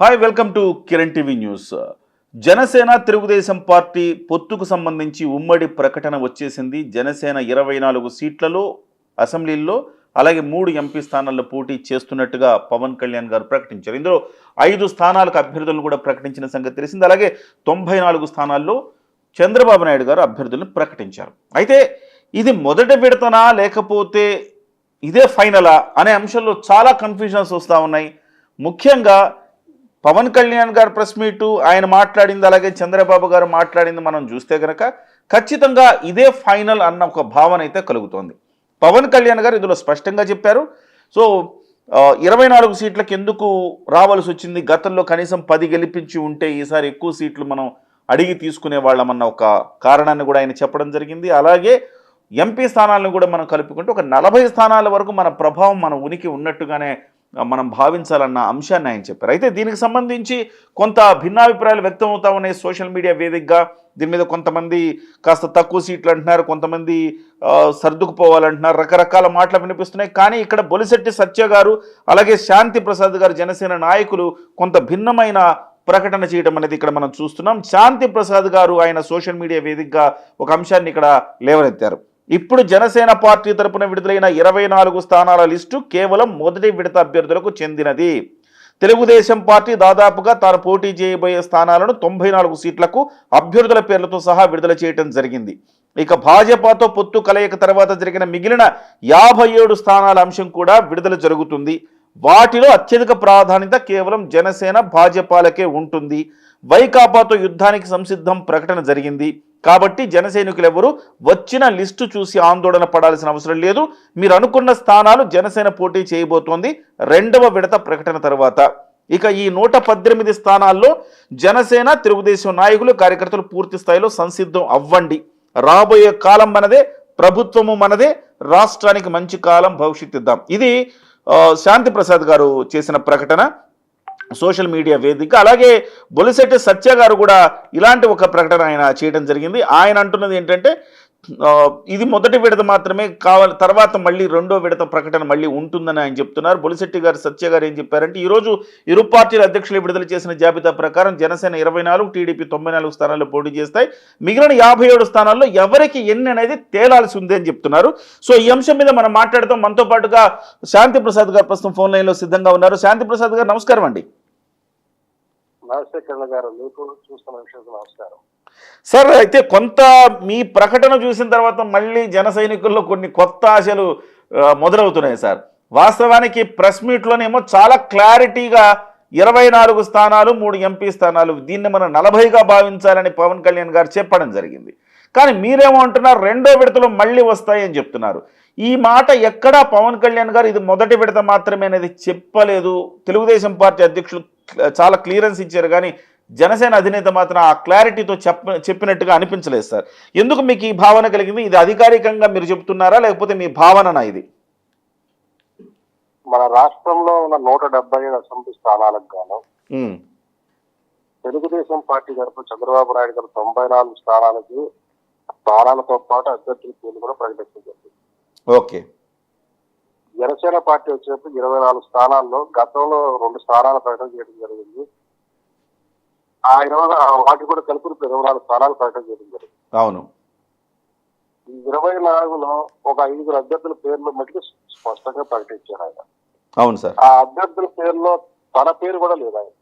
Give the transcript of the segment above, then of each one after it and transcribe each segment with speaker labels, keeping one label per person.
Speaker 1: Hi welcome to Kiran TV news Janasena Telugu Desam party పొత్తుకు సంబంధించి ఉమ్మడి ప్రకటన వచ్చేసింది. జనసేన ఇరవై నాలుగు సీట్లలో అసెంబ్లీల్లో అలాగే మూడు ఎంపీ స్థానాల్లో పోటీ చేస్తున్నట్టుగా పవన్ కళ్యాణ్ గారు ప్రకటించారు. ఇందులో ఐదు స్థానాలకు అభ్యర్థులను కూడా ప్రకటించిన సంగతి తెలిసింది. అలాగే తొంభై నాలుగు స్థానాల్లో చంద్రబాబు నాయుడు గారు అభ్యర్థులను ప్రకటించారు. అయితే ఇది మొదటి విడతనా లేకపోతే ఇదే ఫైనలా అనే అంశంలో చాలా కన్ఫ్యూజన్స్ వస్తూ ఉన్నాయి. ముఖ్యంగా పవన్ కళ్యాణ్ గారు ప్రెస్ మీటు ఆయన మాట్లాడింది అలాగే చంద్రబాబు గారు మాట్లాడింది మనం చూస్తే కనుక ఖచ్చితంగా ఇదే ఫైనల్ అన్న ఒక భావన అయితే కలుగుతోంది. పవన్ కళ్యాణ్ గారు ఇందులో స్పష్టంగా చెప్పారు. సో ఇరవై నాలుగు సీట్లకు ఎందుకు రావాల్సి వచ్చింది? గతంలో కనీసం పది గెలిపించి ఉంటే ఈసారి ఎక్కువ సీట్లు మనం అడిగి తీసుకునే వాళ్ళమన్న ఒక కారణాన్ని కూడా ఆయన చెప్పడం జరిగింది. అలాగే ఎంపీ స్థానాలను కూడా మనం కలుపుకుంటే ఒక నలభై స్థానాల వరకు మన ప్రభావం మన ఉనికి ఉన్నట్టుగానే మనం భావించాలన్న అంశాన్ని ఆయన చెప్పారు. అయితే దీనికి సంబంధించి కొంత భిన్నాభిప్రాయాలు వ్యక్తం అవుతా ఉన్నాయి సోషల్ మీడియా వేదికగా. దీని మీద కొంతమంది కాస్త తక్కువ సీట్లు అంటున్నారు కొంతమంది సర్దుకుపోవాలంటున్నారు రకరకాల మాటలు వినిపిస్తున్నాయి. కానీ ఇక్కడ బొలిశెట్టి సత్య గారు అలాగే శాంతి ప్రసాద్ గారు జనసేన నాయకులు కొంత భిన్నమైన ప్రకటన చేయడం అనేది ఇక్కడ మనం చూస్తున్నాం. శాంతి ప్రసాద్ గారు ఆయన సోషల్ మీడియా వేదికగా ఒక అంశాన్ని ఇక్కడ లేవనెత్తారు. ఇప్పుడు జనసేన పార్టీ తరపున విడుదలైన ఇరవై నాలుగు స్థానాల లిస్టు కేవలం మొదటి విడత అభ్యర్థులకు చెందినది. తెలుగుదేశం పార్టీ దాదాపుగా తాను పోటీ చేయబోయే స్థానాలను తొంభై నాలుగు సీట్లకు అభ్యర్థుల పేర్లతో సహా విడుదల చేయడం జరిగింది. ఇక భాజపాతో పొత్తు కలయిక తర్వాత జరిగిన మిగిలిన యాభై ఏడు స్థానాల అంశం కూడా విడుదల జరుగుతుంది. వాటిలో అత్యధిక ప్రాధాన్యత కేవలం జనసేన భాజపాలకే ఉంటుంది. వైకాపాతో యుద్ధానికి సంసిద్ధం ప్రకటన జరిగింది. కాబట్టి జనసైనికులు ఎవరు వచ్చిన లిస్టు చూసి ఆందోళన పడాల్సిన అవసరం లేదు. మీరు అనుకున్న స్థానాలు జనసేన పోటీ చేయబోతోంది. రెండవ విడత ప్రకటన తర్వాత. ఇక ఈ నూట పద్దెనిమిది స్థానాల్లో జనసేన తెలుగుదేశం నాయకులు కార్యకర్తలు పూర్తి స్థాయిలో సంసిద్ధం అవ్వండి. రాబోయే కాలం మనదే ప్రభుత్వము మనదే రాష్ట్రానికి మంచి కాలం భవిష్యత్తు ఇద్దాం. ఇది శాంతి ప్రసాద్ గారు చేసిన ప్రకటన. సోషల్ మీడియా వేదిక. అలాగే బొలిశెట్టి సత్య గారు కూడా ఇలాంటి ఒక ప్రకటన ఆయన చేయడం జరిగింది. ఆయన అంటున్నది ఏంటంటే ఇది మొదటి విడత మాత్రమే కావాలి. తర్వాత మళ్ళీ రెండో విడత ప్రకటన మళ్ళీ ఉంటుందని ఆయన చెప్తున్నారు. బొలిశెట్టి గారు సత్య గారు ఏం చెప్పారంటే ఈరోజు ఇరు పార్టీల అధ్యక్షులు విడుదల చేసిన జాబితా ప్రకారం జనసేన ఇరవై నాలుగు టీడీపీ తొంభై నాలుగు స్థానాల్లో పోటీ చేస్తాయి. మిగిలిన యాభై ఏడు స్థానాల్లో ఎవరికి ఎన్ని అనేది తేలాల్సి ఉంది అని చెప్తున్నారు. సో ఈ అంశం మీద మనం మాట్లాడతాం మనతో పాటుగా శాంతి ప్రసాద్ గారు ప్రస్తుతం ఫోన్ లైన్లో సిద్ధంగా ఉన్నారు. శాంతి ప్రసాద్ గారు నమస్కారం అండి.
Speaker 2: నమస్తే గారు. మీకు చూస్తున్న నమస్కారం.
Speaker 1: సార్ అయితే కొంత మీ ప్రకటన చూసిన తర్వాత మళ్ళీ జన సైనికుల్లో కొన్ని కొత్త ఆశలు మొదలవుతున్నాయి సార్. వాస్తవానికి ప్రెస్ మీట్లోనేమో చాలా క్లారిటీగా ఇరవై నాలుగు స్థానాలు మూడు ఎంపీ స్థానాలు దీన్ని మనం నలభైగా భావించాలని పవన్ కళ్యాణ్ గారు చెప్పడం జరిగింది. కానీ మీరేమో అంటున్నారు రెండో విడతలో మళ్ళీ వస్తాయని చెప్తున్నారు. ఈ మాట ఎక్కడా పవన్ కళ్యాణ్ గారు ఇది మొదటి విడత మాత్రమే అనేది చెప్పలేదు. తెలుగుదేశం పార్టీ అధ్యక్షులు చాలా క్లియరెన్స్ ఇచ్చారు. కానీ జనసేన అధినేత మాత్రం ఆ క్లారిటీతో చెప్ప చెప్పినట్టుగా అనిపించలేదు సార్. ఎందుకు మీకు ఈ భావన కలిగింది? ఇది అధికారికంగా మీరు చెప్తున్నారా లేకపోతే మీ భావననా ఇది?
Speaker 2: మన రాష్ట్రంలో ఉన్న నూట డెబ్బై ఐదు అసెంబ్లీ స్థానాలకు గాను తెలుగుదేశం పార్టీ తరఫు చంద్రబాబు నాయుడు గారు తొంభై నాలుగు స్థానాలకి స్థానాలతో పాటు అభ్యర్థుల పేర్లు కూడా ప్రకటించడం జరిగింది.
Speaker 1: ఓకే.
Speaker 2: జనసేన పార్టీ వచ్చేటప్పుడు ఇరవై నాలుగు స్థానాల్లో గతంలో రెండు స్థానాల ప్రకటన చేయడం జరిగింది. ఆ ఇరవై వాటి కూడా కలిపి ఇరవై నాలుగు స్థానాలు ప్రకటన చేయడం జరిగింది.
Speaker 1: అవును.
Speaker 2: ఈ ఇరవై నాలుగులో ఒక ఐదుగురు అభ్యర్థుల పేర్లు మటుకు స్పష్టంగా ప్రకటించారు ఆయన.
Speaker 1: అవును సార్.
Speaker 2: ఆ అభ్యర్థుల పేరులో తన పేరు కూడా లేదు ఆయన.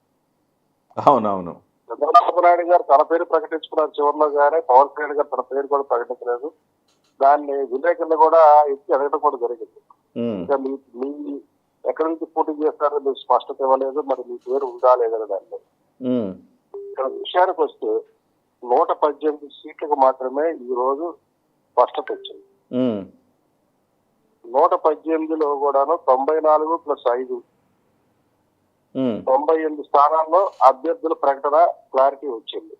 Speaker 1: అవునవును.
Speaker 2: చంద్రబాబు నాయుడు గారు తన పేరు ప్రకటించుకున్నారు చివరిలో కానీ పవన్ కళ్యాణ్ గారు తన పేరు కూడా ప్రకటించలేదు. దాన్ని విలేకరులు కూడా ఎత్తి అడగడం కూడా జరిగింది. ఇంకా మీ మీ ఎక్కడి నుంచి పోటీ చేస్తారో మీరు స్పష్టత ఇవ్వలేదు మరి మీ పేరు ఉందా లేదని దాన్ని ఇక్కడ విషయానికి వస్తే నూట పద్దెనిమిది సీట్లకు మాత్రమే ఈ రోజు స్పష్టత వచ్చింది. నూట పద్దెనిమిదిలో కూడాను తొంభై నాలుగు ప్లస్ ఐదు. తొంభై ఎనిమిది స్థానాల్లో అభ్యర్థుల ప్రకటన క్లారిటీ వచ్చింది.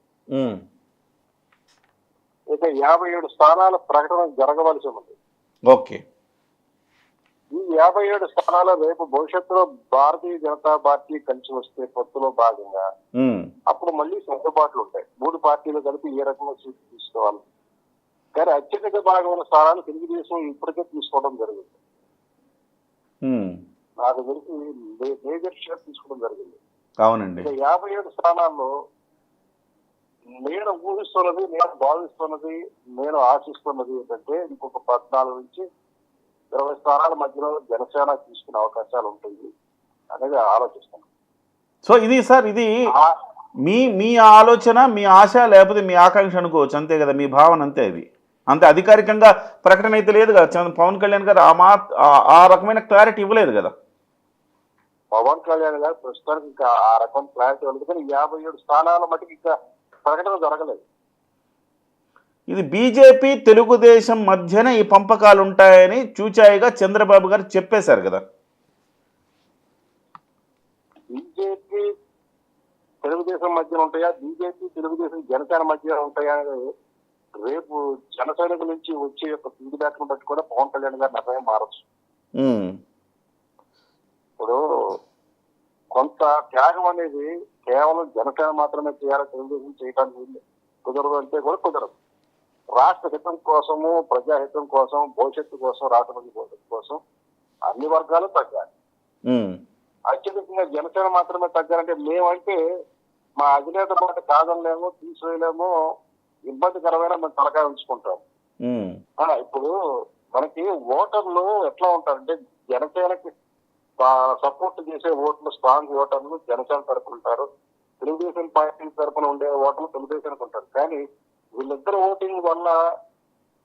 Speaker 2: ఇక యాభై ఏడు స్థానాల ప్రకటన జరగవలసి ఉంది.
Speaker 1: ఓకే.
Speaker 2: యాభై ఏడు స్థానాలు రేపు భవిష్యత్తులో భారతీయ జనతా పార్టీ కలిసి వస్తే పొత్తులో భాగంగా అప్పుడు మళ్ళీ సర్దుబాట్లు ఉంటాయి. మూడు పార్టీలు కలిపి ఏ రకంగా సీట్లు తీసుకోవాలి? కానీ అత్యధిక భాగమైన స్థానాలు తెలుగుదేశం ఇప్పటికే తీసుకోవడం జరిగింది. నాకు తెలిసి మేజర్ షేర్ తీసుకోవడం జరిగింది.
Speaker 1: అవునండి.
Speaker 2: యాభై ఏడు స్థానాల్లో నేను ఊహిస్తున్నది నేను భావిస్తున్నది నేను ఆశిస్తున్నది ఏంటంటే ఇంకొక పద్నాలుగు నుంచి ఇరవై స్థానాల మధ్యలో జనసేన తీసుకునే అవకాశాలు ఉంటుంది అనేది ఆలోచిస్తున్నాను
Speaker 1: సో ఇది సార్ ఇది మీ మీ ఆలోచన మీ ఆశ లేకపోతే మీ ఆకాంక్ష అనుకోవచ్చు. అంతే కదా మీ భావన అంతే అది. అంతే అధికారికంగా ప్రకటన అయితే లేదు కదా. పవన్ కళ్యాణ్ గారు ఆ మా ఆ- రకమైన క్లారిటీ ఇవ్వలేదు కదా.
Speaker 2: పవన్ కళ్యాణ్ గారు ప్రస్తుతానికి ఇంకా ఆ రకం క్లారిటీ ఉంది కానీ యాభై ఏడు స్థానాల మటుకు ఇంకా ప్రకటన జరగలేదు.
Speaker 1: ఇది బీజేపీ తెలుగుదేశం మధ్యన ఈ పంపకాలు ఉంటాయని చూచాయిగా చంద్రబాబు గారు చెప్పేశారు కదా.
Speaker 2: బీజేపీ తెలుగుదేశం మధ్య ఉంటాయా? బీజేపీ తెలుగుదేశం జనసేన మధ్య ఉంటాయా? రేపు జన సైనికుల నుంచి వచ్చే యొక్క ఫీడ్బ్యాక్ బట్టి కూడా పవన్ కళ్యాణ్ గారి నిర్ణయం మారచ్చు. ఇప్పుడు కొంత త్యాగం అనేది కేవలం జనసేన మాత్రమే చేయాలి తెలుగుదేశం చేయడానికి కుదరదు అంటే కూడా కుదరదు. రాష్ట్ర హితం కోసము ప్రజాహితం కోసం భవిష్యత్తు కోసం రాష్ట్రపతి భవిష్యత్తు కోసం అన్ని వర్గాలు తగ్గాలి. అత్యధికంగా జనసేన మాత్రమే తగ్గాలంటే మేమంటే మా అధినేత మాట కాదనలేము తీసివేయలేము ఇబ్బందికరమైన మేము తలకాయ ఉంచుకుంటాం ఇప్పుడు మనకి ఓటర్లు ఎట్లా ఉంటారంటే జనసేనకి సపోర్ట్ చేసే ఓట్లు స్ట్రాంగ్ ఓటర్లు జనసేన తరపున ఉంటారు తెలుగుదేశం పార్టీ తరపున ఉండే ఓటర్లు తెలుగుదేశానికి ఉంటారు. కానీ వీళ్ళిద్దరు ఓటింగ్ వల్ల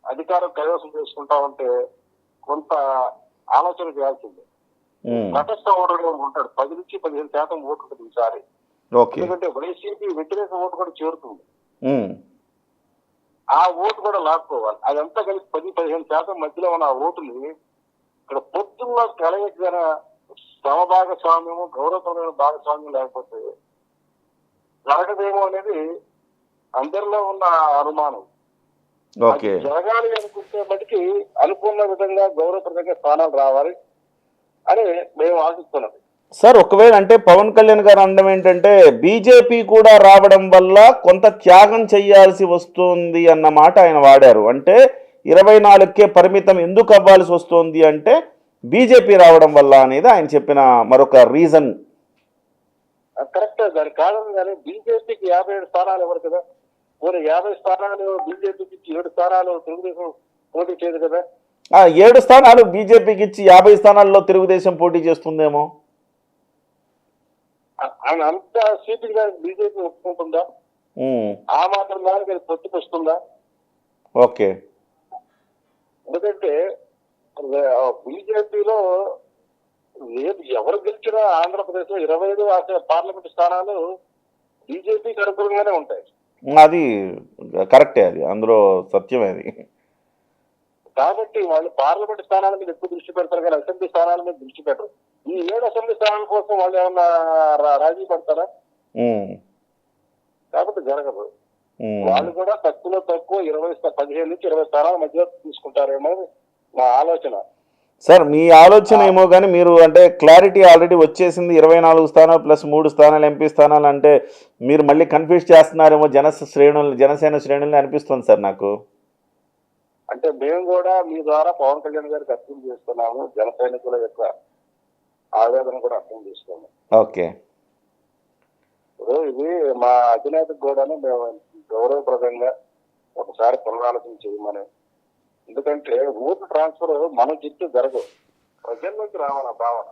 Speaker 2: అధికారం కైవసం చేసుకుంటా ఉంటే కొంత ఆలోచన చేయాల్సిందే. తటస్థ ఓటర్ ఉంటాడు. పది నుంచి పదిహేను శాతం ఓటు ఉంటుంది ఈసారి. ఎందుకంటే వైసీపీ వ్యతిరేక ఓటు కూడా చేరుతుంది. ఆ ఓటు కూడా లాక్కోవాలి. అదంతా కలిసి పది పదిహేను శాతం మధ్యలో ఉన్న ఆ ఓటుని ఇక్కడ పొద్దున్న కలయికగా సమభాగస్వామ్యము గౌరవపరమైన భాగస్వామ్యం లేకపోతే జరగదేమో అనేది అందరిలో ఉన్న అనుమానం. జరగాలి అనుకుంటే మటుకి అనుకున్న విధంగా గౌరవప్రదంగా స్థానాలు రావాలి అని మేము ఆశిస్తున్నాం
Speaker 1: సార్ ఒకవేళ అంటే పవన్ కళ్యాణ్ గారు అనడం ఏంటంటే బీజేపీ కూడా రావడం వల్ల కొంత త్యాగం చేయాల్సి వస్తుంది అన్న మాట ఆయన వాడారు. అంటే ఇరవై నాలుగుకే పరిమితం ఎందుకు అవ్వాల్సి వస్తుంది అంటే బీజేపీ రావడం వల్ల అనేది ఆయన చెప్పిన మరొక రీజన్.
Speaker 2: కరెక్ట్ దానికి కారణం కానీ బీజేపీకి యాభై ఏడు స్థానాలు ఇవ్వరు కదా. పోనీ యాభై స్థానాలు బీజేపీకి ఇచ్చి ఏడు స్థానాలు తెలుగుదేశం పోటీ చేయదు కదా?
Speaker 1: ఆ ఏడు స్థానాలు బీజేపీకి ఇచ్చి యాభై స్థానాల్లో తెలుగుదేశం పోటీ చేస్తుందేమో?
Speaker 2: అంత సీట్లు కానీ బీజేపీ ఒప్పుకుంటుందా? ఆ మాత్రం దానికి పొత్తుకొస్తుందా
Speaker 1: ఓకే.
Speaker 2: ఎందుకంటే బీజేపీలో లేదు ఎవరు గెలిచినా ఆంధ్రప్రదేశ్లో ఇరవై ఐదు పార్లమెంట్ స్థానాలు బీజేపీకి అనుకూలంగానే ఉంటాయి.
Speaker 1: అది కరెక్టే అది. అందులో సత్యమే అది.
Speaker 2: కాబట్టి వాళ్ళు పార్లమెంట్ స్థానాల మీద ఎక్కువ దృష్టి పెడతారు కానీ అసెంబ్లీ స్థానాల మీద దృష్టి పెట్టరు. ఈ ఏడు అసెంబ్లీ స్థానాల కోసం వాళ్ళు ఏమన్నా రాజీ పడతారా? కాబట్టి జరగదు. వాళ్ళు కూడా తక్కువలో తక్కువ ఇరవై పదిహేను నుంచి ఇరవై స్థానాల మధ్య తీసుకుంటారేమో నా ఆలోచన.
Speaker 1: సార్ మీ ఆలోచన ఏమో కానీ మీరు అంటే క్లారిటీ ఆల్రెడీ వచ్చేసింది ఇరవై నాలుగు స్థానాలు ప్లస్ మూడు స్థానాలు ఎంపీ స్థానాలు అంటే మీరు మళ్ళీ కన్ఫ్యూజ్ చేస్తున్నారేమో జన శ్రేణులు జనసేన శ్రేణుల్ని అనిపిస్తుంది సార్ నాకు.
Speaker 2: అంటే మేము కూడా మీ ద్వారా పవన్ కళ్యాణ్ గారికి అర్థం చేస్తున్నాము జన సైనికుల యొక్క ఆవేదన కూడా అర్థం చేస్తున్నాము
Speaker 1: ఓకే.
Speaker 2: ఇది మా అధినేతకు కూడాను మేము గౌరవప్రదంగా ఒకసారి పునరాలోచన చేయమని ఎందుకంటే ఓటు ట్రాన్స్ఫర్ మనం చెప్తే జరగదు. ప్రజల నుంచి రావాలి భావన?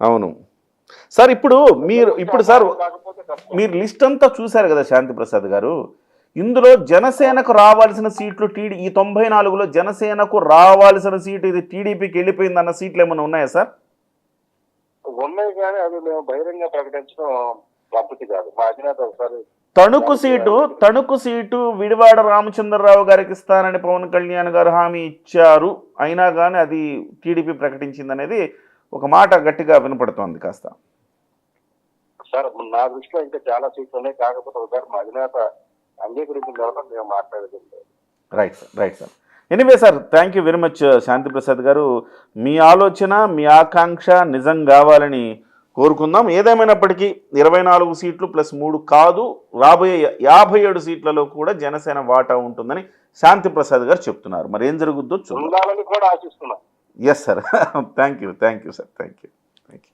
Speaker 1: అవును. సార్ ఇప్పుడు మీరు ఇప్పుడు సార్. మీరు లిస్ట్ అంతా చూశారు కదా శాంతి ప్రసాద్ గారు? ఇందులో జనసేనకు రావాల్సిన సీట్లు టీడీ ఈ తొంభై నాలుగులో జనసేనకు రావాల్సిన సీటు ఇది టీడీపీకి వెళ్ళిపోయింది అన్న సీట్లు ఏమైనా ఉన్నాయా సార్?
Speaker 2: ఉన్నాయి కానీ అవి మేము బహిరంగ ప్రకటించడం పద్ధతి కాదు. మా అధినేత ఒకసారి
Speaker 1: తణుకు సీటు తణుకు సీటు విడివాడ రామచంద్రరావు గారికి ఇస్తానని పవన్ కళ్యాణ్ గారు హామీ ఇచ్చారు. అయినా కానీ అది టీడీపీ ప్రకటించింది అనేది ఒక మాట గట్టిగా వినపడుతోంది కాస్త.
Speaker 2: సార్ నా దృష్టిలో ఇంకా చాలా సీట్లు ఉన్నాయి. కాకపోతే ఒకసారి మా అధినేత అంగీకరించిన తర్వాత మేము మాట్లాడేది.
Speaker 1: Right sir right sir anyway sir thank you very much Shanti Prasad garu. మీ ఆలోచన మీ ఆకాంక్ష నిజం కావాలని కోరుకుందాం. ఏదేమైనప్పటికీ ఇరవై నాలుగు సీట్లు ప్లస్ మూడు కాదు. రాబోయే యాభై ఏడు సీట్లలో కూడా జనసేన వాటా ఉంటుందని శాంతి ప్రసాద్ గారు చెప్తున్నారు. మరి ఏం జరుగుద్దో చూద్దాం.
Speaker 2: ఉండాలని కూడా ఆశిస్తున్నాం.
Speaker 1: Yes sir thank you thank you sir thank you thank you